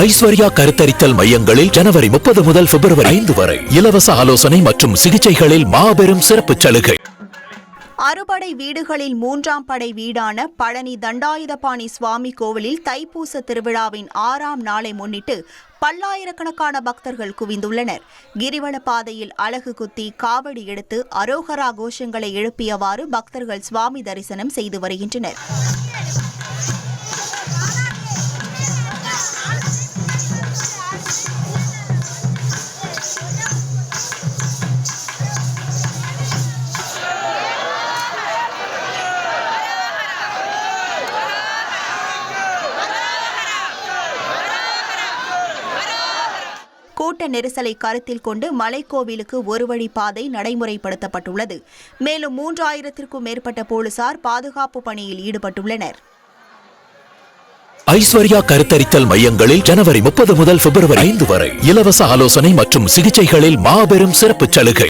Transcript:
ஐஸ்வர்யா கருத்தரித்தல் மையங்களில் ஜனவரி முப்பது முதல் பிப்ரவரி ஐந்து வரை இலவச ஆலோசனை மற்றும் சிகிச்சைகளில் மாபெரும் சிறப்பு சலுகை. அறுபடை வீடுகளில் மூன்றாம் படை வீடான பழனி தண்டாயுதபாணி சுவாமி கோவிலில் தைப்பூச திருவிழாவின் ஆறாம் நாளை முன்னிட்டு பல்லாயிரக்கணக்கான பக்தர்கள் குவிந்துள்ளனர். கிரிவல பாதையில் அலகு குத்தி காவடி எடுத்து அரோகரா கோஷங்களை எழுப்பியவாறு பக்தர்கள் சுவாமி தரிசனம் செய்து வருகின்றனர். கூட்ட நெரிசலை கருத்தில் கொண்டு மலைக்கோவிலுக்கு ஒரு வழி பாதை நடைமுறைப்படுத்தப்பட்டுள்ளது. மேலும் மூன்றாயிரத்திற்கும் மேற்பட்ட போலீசார் பாதுகாப்பு பணியில் ஈடுபட்டுள்ளனர். ஐஸ்வர்யா கருத்தரித்தல் மையங்களில் ஜனவரி முப்பது முதல் பிப்ரவரி ஐந்து வரை இலவச ஆலோசனை மற்றும் சிகிச்சைகளில் மாபெரும் சிறப்பு சலுகை.